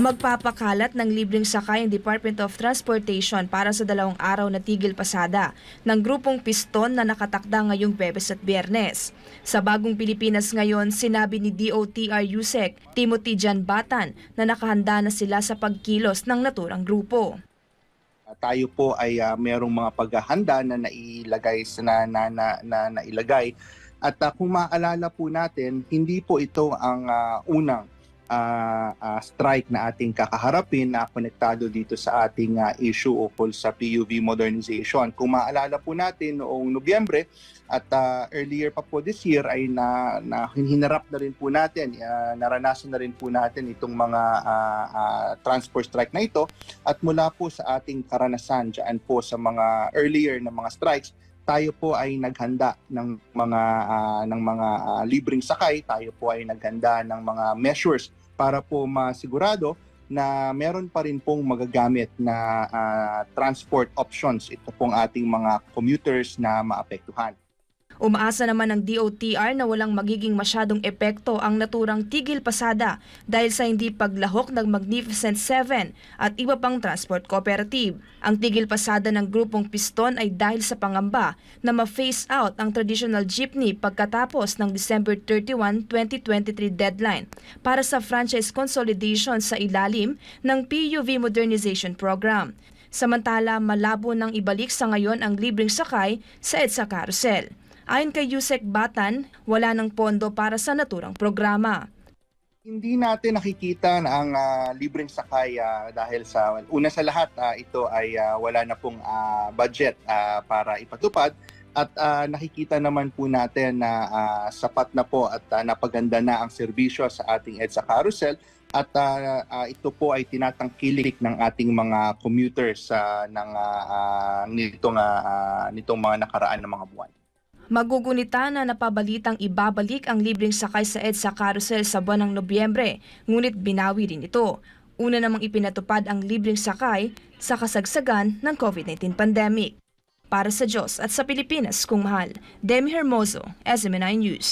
Magpapakalat ng libreng sakay ang Department of Transportation para sa dalawang araw na tigil pasada ng grupong piston na nakatakda ngayong Bebes at Biyernes. Sa bagong Pilipinas ngayon, sinabi ni DOTR USEC Timothy Jan Batan na nakahanda na sila sa pagkilos ng naturang grupo. Uh, tayo po ay uh, merong mga paghahanda na nailagay na, na, na, na nailagay at uh, kung maalala po natin hindi po ito ang uh, unang uh, uh, strike na ating kakaharapin na konektado dito sa ating uh, issue ukol sa PUV modernization. Kung maalala po natin noong Nobyembre at uh, earlier pa po this year ay na, na hinarap na rin po natin, uh, naranasan na rin po natin itong mga uh, uh, transport strike na ito at mula po sa ating karanasan dyan po sa mga earlier na mga strikes, tayo po ay naghanda ng mga ah, ng mga ah, libreng sakay, tayo po ay naghanda ng mga measures para po masigurado na meron pa rin pong magagamit na ah, transport options ito pong ating mga commuters na maapektuhan. Umaasa naman ng DOTR na walang magiging masyadong epekto ang naturang tigil pasada dahil sa hindi paglahok ng Magnificent Seven at iba pang transport cooperative. Ang tigil pasada ng grupong piston ay dahil sa pangamba na ma-phase out ang traditional jeepney pagkatapos ng December 31, 2023 deadline para sa franchise consolidation sa ilalim ng PUV Modernization Program. Samantala, malabo nang ibalik sa ngayon ang libreng sakay sa EDSA Carousel. Ayon kay Yusek Batan, wala ng pondo para sa naturang programa. Hindi natin nakikita na ang ah, libreng sakay ah, dahil sa una sa lahat ah, ito ay ah, wala na pong ah, budget ah, para ipatupad at ah, nakikita naman po natin na ah, sapat na po at ah, napaganda na ang serbisyo sa ating EDSA Carousel at ah, ah, ito po ay tinatangkilik ng ating mga commuters sa ng ah, nitong ah, nitong mga nakaraan na mga buwan. Magugunita na napabalitang ibabalik ang libreng sakay sa EDSA Carousel sa buwan ng Nobyembre, ngunit binawi rin ito. Una namang ipinatupad ang libreng sakay sa kasagsagan ng COVID-19 pandemic. Para sa Diyos at sa Pilipinas kung mahal, Demi Hermoso, SMNI News.